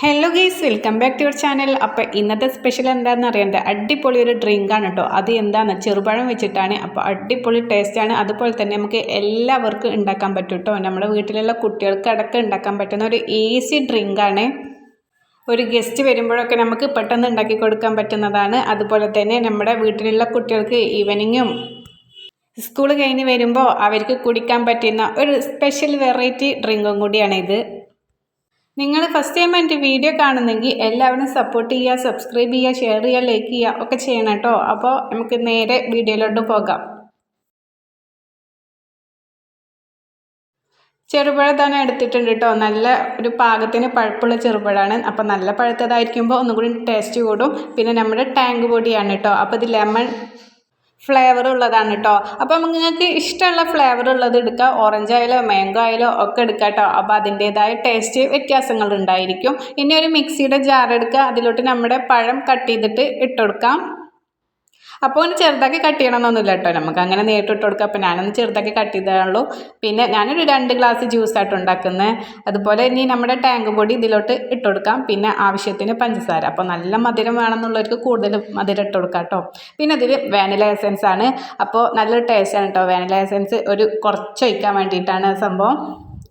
Hello guys welcome back to your channel അപ്പോൾ ഇന്നത്തെ special എന്താണെന്ന് അറിയേണ്ടത് അടിപൊളി ഒരു ഡ്രിങ്കാണ് കേട്ടോ അത് എന്താണ് ചെറുപഴം വെച്ചിട്ടാണ്. അപ്പോൾ അടിപൊളി ടേസ്റ്റാണ് അതുപോലെ തന്നെ നമുക്ക് എല്ലാവർക്കും ഉണ്ടാക്കാൻ പറ്റും കേട്ടോ നമ്മുടെ വീട്ടിലുള്ള കുട്ടികൾക്ക് അടക്കം ഉണ്ടാക്കാൻ പറ്റുന്ന ഒരു ഈസി ഡ്രിങ്കാണ് ഒരു ഗസ്റ്റ് വരുമ്പോഴൊക്കെ നമുക്ക് പെട്ടെന്ന് ഉണ്ടാക്കി കൊടുക്കാൻ പറ്റുന്നതാണ്. അതുപോലെ തന്നെ നമ്മുടെ വീട്ടിലുള്ള കുട്ടികൾക്ക് ഈവനിങ്ങും സ്കൂൾ കഴിഞ്ഞ് വരുമ്പോൾ അവർക്ക് കുടിക്കാൻ പറ്റുന്ന ഒരു സ്പെഷ്യൽ വെറൈറ്റി ഡ്രിങ്കും കൂടിയാണ് ഇത്. നിങ്ങൾ ഫസ്റ്റ് ടൈം എന്റെ വീഡിയോ കാണുന്നെങ്കിൽ എല്ലാവരും സപ്പോർട്ട് ചെയ്യുക സബ്സ്ക്രൈബ് ചെയ്യുക ഷെയർ ചെയ്യുക ലൈക്ക് ചെയ്യുക ഒക്കെ ചെയ്യണം കേട്ടോ അപ്പോൾ നമുക്ക് നേരെ വീഡിയോയിലോട്ട് പോകാം. ചെറുപഴ തന്നെ എടുത്തിട്ടുണ്ട് കേട്ടോ നല്ല ഒരു പാകത്തിന് പഴുപ്പുള്ള ചെറുപഴമാണ് അപ്പോൾ നല്ല പഴുത്തതായിരിക്കുമ്പോൾ ഒന്നും കൂടി ടേസ്റ്റ് കൂടും. പിന്നെ നമ്മുടെ ടാങ്ക് പൊടിയാണ് കേട്ടോ അപ്പോൾ ഇത് ലെമൺ ഫ്ലേവർ ഉള്ളതാണ് കേട്ടോ അപ്പം നിങ്ങൾക്ക് ഇഷ്ടമുള്ള ഫ്ലേവർ ഉള്ളത് എടുക്കുക ഓറഞ്ച് ആയാലോ മാംഗോ ആയാലോ ഒക്കെ എടുക്കുക കേട്ടോ അപ്പോൾ അതിന്റേതായ ടേസ്റ്റ് വ്യത്യാസങ്ങൾ ഉണ്ടായിരിക്കും ഇനി ഒരു മിക്സിയുടെ ജാർ എടുക്കുക അതിലോട്ട് നമ്മുടെ പഴം കട്ട് ചെയ്തിട്ട് ഇട്ടുകൊടുക്കാം അപ്പോൾ ഒന്ന് ചെറുതാക്കി കട്ട് ചെയ്യണമെന്നൊന്നുമില്ല കേട്ടോ. നമുക്ക് അങ്ങനെ നേരിട്ട് ഇട്ട് കൊടുക്കാം. അപ്പോൾ ഞാനൊന്ന് ചെറുതാക്കി കട്ട് ചെയ്തതാണുള്ളൂ പിന്നെ ഞാനൊരു രണ്ട് ഗ്ലാസ് ജ്യൂസായിട്ട് ഉണ്ടാക്കുന്നത് അതുപോലെ ഇനി നമ്മുടെ ടാങ്ക് പൊടി ഇതിലോട്ട് ഇട്ട് കൊടുക്കാം. പിന്നെ ആവശ്യത്തിന് പഞ്ചസാര. അപ്പോൾ നല്ല മധുരം വേണമെന്നുള്ളവർക്ക് കൂടുതൽ മധുരം ഇട്ട് കൊടുക്കാം കേട്ടോ. പിന്നെ അതിൽ വാനില എസൻസ് ആണ്. അപ്പോൾ നല്ലൊരു ടേസ്റ്റാണ് കേട്ടോ. വാനില എസൻസ് ഒരു കുറച്ച് ഒഴിക്കാൻ വേണ്ടിയിട്ടാണ് സംഭവം.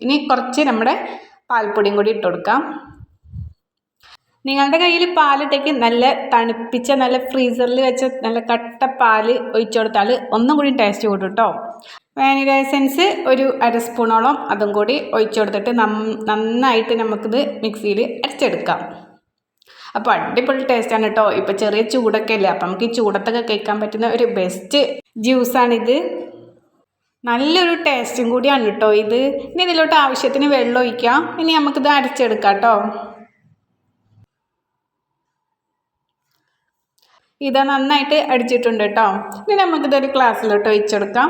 ഇനി കുറച്ച് നമ്മുടെ പാൽപ്പൊടിയും കൂടി ഇട്ട് കൊടുക്കാം. നിങ്ങളുടെ കയ്യിൽ പാലിട്ടേക്ക് നല്ല തണുപ്പിച്ച നല്ല ഫ്രീസറിൽ വെച്ച നല്ല കട്ട പാൽ ഒഴിച്ചു കൊടുത്താൽ ഒന്നും കൂടി ടേസ്റ്റ് കൂടും കേട്ടോ വാനില എസൻസ് ഒരു അര സ്പൂണോളം അതും കൂടി ഒഴിച്ചു കൊടുത്തിട്ട് നന്നായിട്ട് നമുക്കിത് മിക്സിയിൽ അരച്ചെടുക്കാം. അപ്പോൾ അടിപൊളി ടേസ്റ്റാണ് കേട്ടോ ഇപ്പോൾ ചെറിയ ചൂടൊക്കെ അല്ലേ? അപ്പം നമുക്ക് ഈ ചൂടത്തൊക്കെ കഴിക്കാൻ പറ്റുന്ന ഒരു ബെസ്റ്റ് ജ്യൂസാണിത് നല്ലൊരു ടേസ്റ്റും കൂടിയാണ് കേട്ടോ ഇത്. ഇനി ഇതിലോട്ട് ആവശ്യത്തിന് വെള്ളം ഒഴിക്കാം. ഇനി നമുക്കിത് അരച്ചെടുക്കാം കേട്ടോ ഇത് നന്നായിട്ട് അടിച്ചിട്ടുണ്ട് കേട്ടോ ഇനി നമുക്കിതൊരു ക്ലാസ്സിലോട്ട് ഒഴിച്ചെടുക്കാം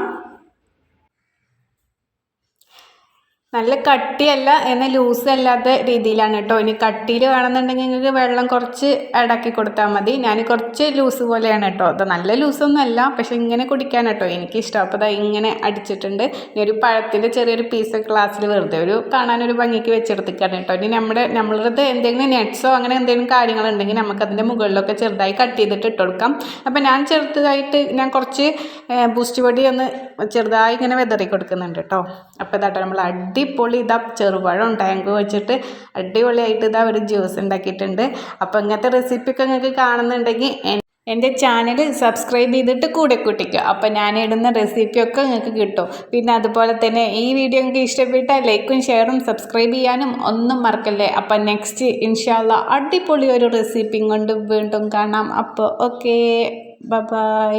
നല്ല കട്ടിയല്ല എന്നാൽ ലൂസ് അല്ലാത്ത രീതിയിലാണ് കേട്ടോ. ഇനി കട്ടിയിൽ വേണമെന്നുണ്ടെങ്കിൽ നിങ്ങൾക്ക് വെള്ളം കുറച്ച് ഇടക്കി കൊടുത്താൽ മതി. ഞാൻ കുറച്ച് ലൂസ് പോലെയാണ് കേട്ടോ. അത് നല്ല ലൂസൊന്നും അല്ല പക്ഷെ ഇങ്ങനെ കുടിക്കാൻ കേട്ടോ എനിക്കിഷ്ടം. അപ്പോൾ അതാ ഇങ്ങനെ അടിച്ചിട്ടുണ്ട്. ഇനി ഒരു പഴത്തിന്റെ ചെറിയൊരു പീസ് ഗ്ലാസ്സിൽ വെറുതെ ഒരു കാണാനൊരു ഭംഗിക്ക് വെച്ചെടുത്തിക്കാണ് കേട്ടോ. ഇനി നമ്മുടെ നമ്മളത് എന്തെങ്കിലും നെറ്റ്സോ അങ്ങനെ എന്തെങ്കിലും കാര്യങ്ങളുണ്ടെങ്കിൽ നമുക്കതിന്റെ മുകളിലൊക്കെ ചെറുതായി കട്ട് ചെയ്തിട്ട് ഇട്ട് കൊടുക്കാം. അപ്പോൾ ഞാൻ ചെറുതായിട്ട് ഞാൻ കുറച്ച് ബൂസ്റ്റ് പൊടി ഒന്ന് ചെറുതായി ഇങ്ങനെ വെതറി കൊടുക്കുന്നുണ്ട് കേട്ടോ. അപ്പോൾ ഇതാട്ടോ നമ്മൾ അടി അടിപൊളി ഇതാ ചെറുപഴം ടാങ്ക് വെച്ചിട്ട് അടിപൊളിയായിട്ട് ഇതാ ഒരു ജ്യൂസ് ഉണ്ടാക്കിയിട്ടുണ്ട്. അപ്പോൾ ഇങ്ങനത്തെ റെസിപ്പിയൊക്കെ നിങ്ങൾക്ക് കാണുന്നുണ്ടെങ്കിൽ എന്റെ ചാനൽ സബ്സ്ക്രൈബ് ചെയ്തിട്ട് കൂടെ കൂട്ടിക്കുക അപ്പോൾ ഞാൻ ഇടുന്ന റെസിപ്പിയൊക്കെ നിങ്ങൾക്ക് കിട്ടും. പിന്നെ അതുപോലെ തന്നെ ഈ വീഡിയോ നിങ്ങൾക്ക് ഇഷ്ടപ്പെട്ടാൽ ലൈക്കും ഷെയറും സബ്സ്ക്രൈബ് ചെയ്യാനും ഒന്നും മറക്കല്ലേ? അപ്പോൾ നെക്സ്റ്റ് ഇൻഷാല്ല അടിപൊളി ഒരു റെസിപ്പിയും കൊണ്ട് വീണ്ടും കാണാം. അപ്പോൾ ഓക്കേ ബൈ